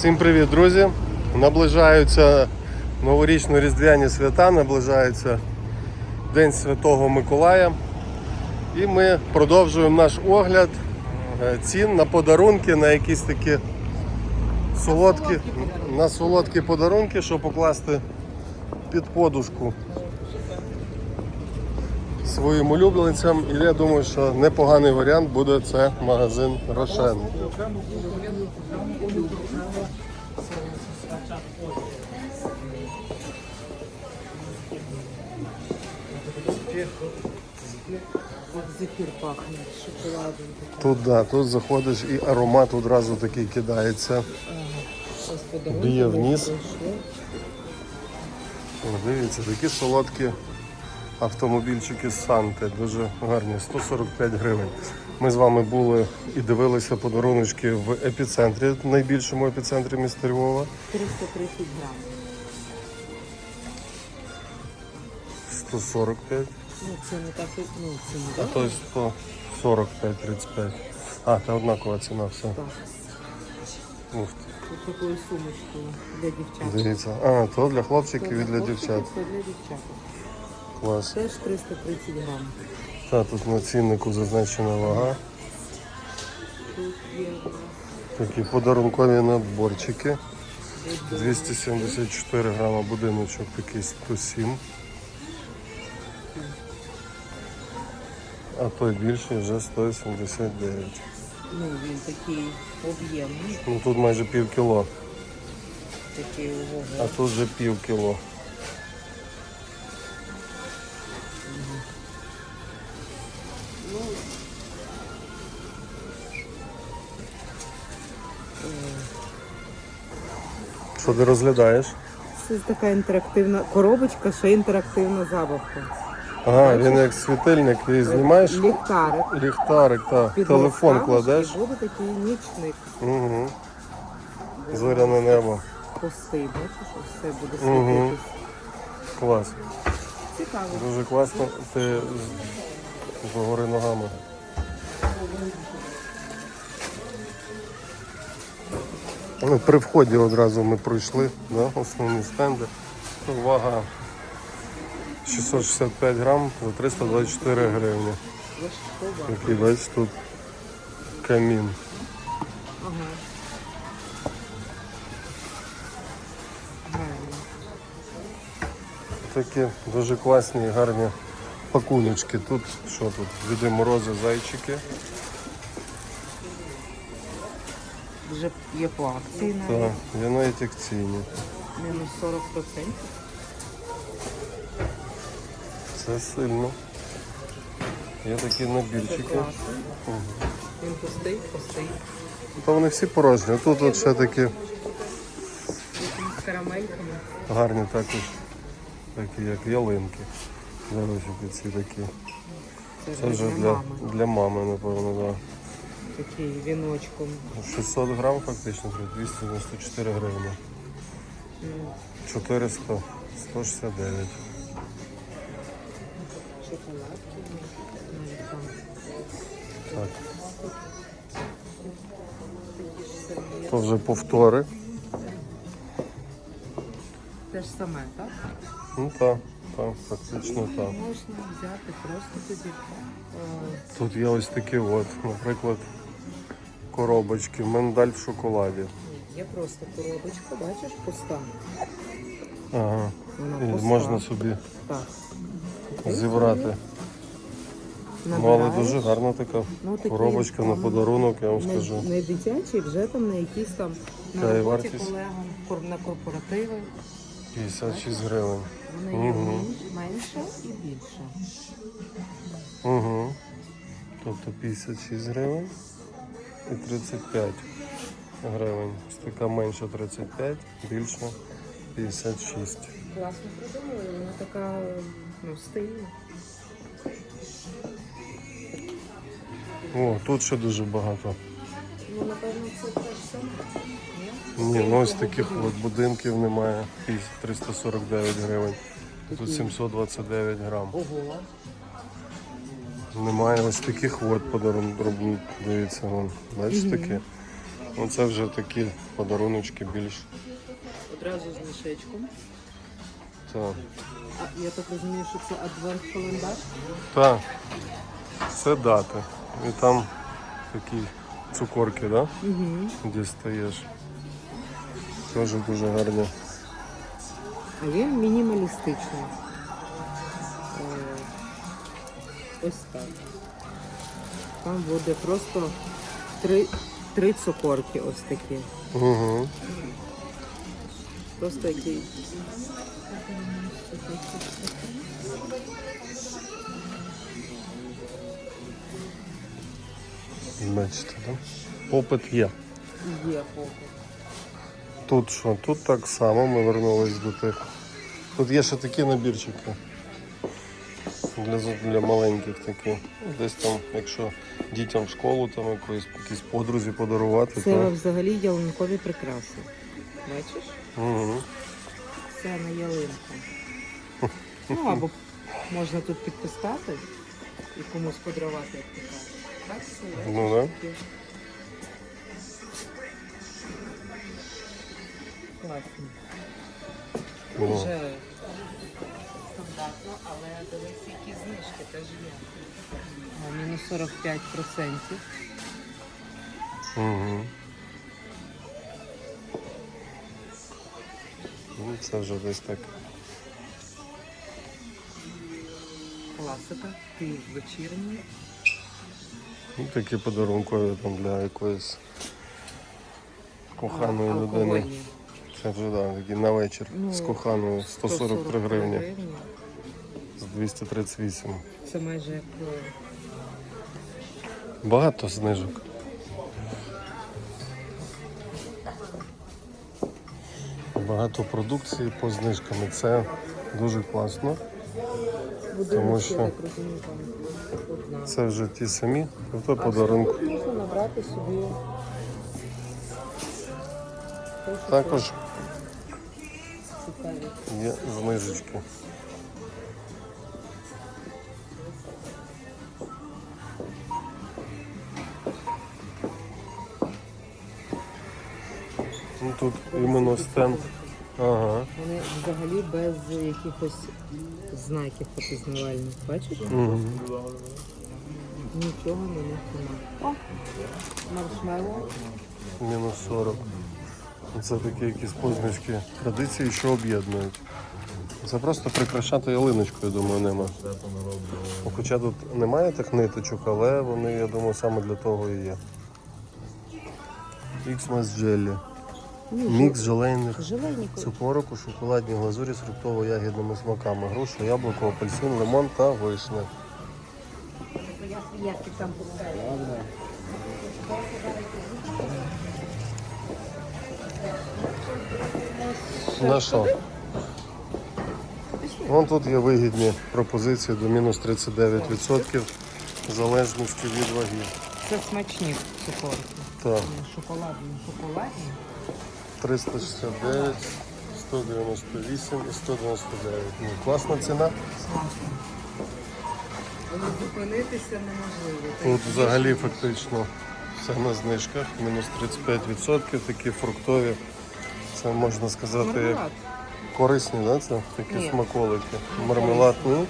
Всім привіт, друзі! Наближаються новорічно-різдвяні свята, наближається День Святого Миколая. І ми продовжуємо наш огляд е, цін на подарунки, на якісь такі солодкі, на солодкі подарунки, щоб покласти під подушку своїм улюбленцям. І я думаю, що непоганий варіант буде це магазин Рошен. Тут, да, тут заходиш і аромат одразу такий кидається. Б'є вниз. Дивіться, такі солодкі автомобільчики з Санти, дуже гарні, 145 гривень. Ми з вами були і дивилися подаруночки в епіцентрі, найбільшому епіцентрі міста Львова. 330 грам. 145, Ну, це не так, ну, це не а так. то й 145-35. А, це однакова ціна, все. Так. Ух ти. Ось такою сумочкою для дівчат. Дивіться. А, то для хлопчиків і для дівчат. Це для дівчат. Клас. Теж 330 грам. Та тут на ціннику зазначена вага. Тут є Такі подарункові наборчики. 274 грама будиночок такий 107. А той більший вже 179. ну, він такий об'ємний, Ну тут майже пів кіло, такий а тут вже пів кіло. Що ти розглядаєш? Це така інтерактивна коробочка, ще інтерактивна забавка. Ага, він як світильник і знімаєш Ліхтарик. ліхтарик, так. Під Телефон кладеш. І буде такий нічник. Угу. Зоряне небо. Пустий, бачиш, все буде світитись. Клас. Цікаво. Дуже класно. Ти з- згори ногами. Ну, при вході одразу ми пройшли, да, основні стенди. Вага 665 грам за 324 гривні. Такий, бачиш, тут камін. Такі дуже класні і гарні пакуночки. Тут що тут? Люди морози, зайчики. Вже є по акції навіть. Так, є навіть акційні. Мінус 40%. Це сильно. Є такі набірчики. класно. Він пустий, пустий. Та вони всі порожні. Тут от ще такі карамельками. гарні також, такі як ялинки. Залишики ці такі. Це вже для для, мами. напевно, да. Такий віночком. 600 грам фактично, 294 гривні. 400, 169. Шоколадки. Так. То вже повтори. Те ж саме, так? Ну так, так, фактично так. Можна взяти просто тоді. Тут є ось такі от, наприклад, коробочки, миндаль в шоколаді. Є просто коробочка, бачиш, пуста. Ага. Вона І пуста. можна собі Так. зібрати. Ну, але Набираєш. дуже гарна така Ну, такі, коробочка на ну, подарунок, я вам Не, скажу. не дитячі, вже там на якісь там на роботі вартість? колегам, кор- на корпоративи. 56 гривень. Вони є Мгм. менш- менше і більше. Угу. Тобто 56 гривень і 35 гривень. Ось така менша 35, більша 56. Класно придумали, вона така ну, стильна. О, тут ще дуже багато. Ну, напевно, це те ж саме. Ні? Ну ось таких от будинків немає. Піс- 349 гривень. Тут 729 грам. Ого. Немає ось таких от подарунків. Дивіться, вон. Бачиш такі? Оце вже такі подаруночки більш. Одразу з мішечком. Так. А я так розумію, що це адвент календар. Так. Це дати. І там такі цукорки, да? Угу. Дістаєш. Теж дуже гарні. А він мінімалістичний. Ось так. Там буде просто три, три цукорки ось такі. Угу. Просто який. Бачите, так? Попит є. Є попит. Тут що? Тут так само ми вернулись до тих. Тут є ще такі набірчики. Для, для маленьких такі. Десь там, якщо дітям в школу там якоїсь якісь подрузі подарувати, Це то. взагалі ялинкові прикраси. Бачиш? Угу. Це на ялинку. Ну або можна тут підписати і комусь подарувати, як ти кажеш. Так, це Ну да. Класно. Ну. Дуже але дивись, які знижки теж є. Мінус 45%. Угу. Ну, це вже десь так. Класика. Ти вечірній. Ну, такі подарункові там для якоїсь коханої людини. Алкогольні. Це вже да, такі на вечір Ну, з коханою 143 гривні гривні. З 238. Це майже як Багато знижок. Багато продукції по знижкам. і Це дуже класно. Тому що-. Це вже ті самі, тобто подарунок. Тут можна набрати собі. Також є знижечки. Тут іменно стенд. Ага. Вони взагалі без якихось знаків опізнавальних. Бачиш? Угу. Нічого на них немає. О, маршмеллоу. Мінус 40. Це такі якісь позначки традиції, що об'єднують. Це просто прикрашати ялиночку, я думаю, нема. Ну, Хоча тут немає тих ниточок, але вони, я думаю, саме для того і є. Іксмас джеллі. Мікс желейних цукорок у шоколадній глазурі з фруктово-ягідними смаками. Груша, яблуко, апельсин, лимон та вишня. На що? Вон тут є вигідні пропозиції до мінус 39% в залежності від ваги. Це смачні цукорки. Так, Шоколадні, шоколадні. 369, 198 і 199. Ну, класна ціна. Зупинитися неможливо. Тут взагалі фактично все на знижках, мінус 35%, такі фруктові. Це можна сказати як Мармелад. корисні, да? це такі Ні. смаколики. Мармелад, ну,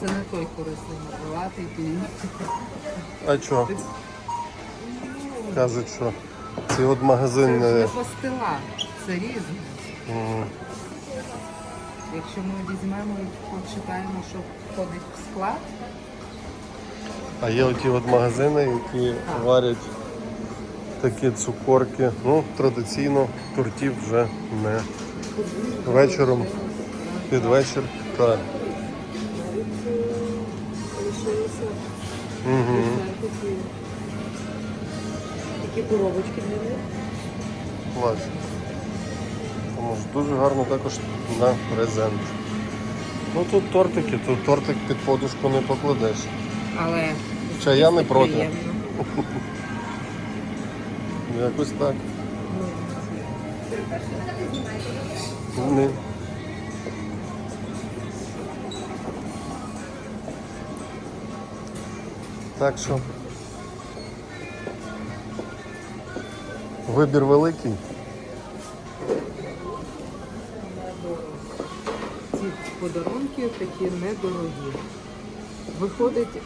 Це не той корисний мармелад, який а що? Кажуть, що цей от магазин. це ж е, не пастила, це різне. м, Якщо ми візьмемо і почитаємо, що входить в склад, А є оті от магазини, які варять такі цукорки. Ну, традиційно тортів вже не вечором, під вечір. Так. Угу. Коробочки для них. Клас. Тому ж дуже гарно також на презент. Ну тут тортики, тут тортик під подушку не покладеш. Але Хоча я не проти. приємно. Якось так. Ні. Так що Вибір великий. Ці подарунки такі недорогі. Виходить е,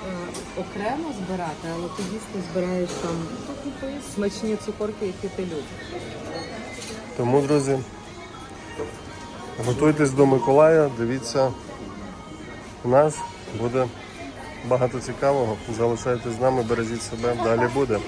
окремо збирати, але ти дійсно збираєш там смачні цукорки, які ти любиш. Тому, друзі, готуйтесь до Миколая, дивіться, у нас буде багато цікавого. Залишайтесь з нами, бережіть себе, далі буде.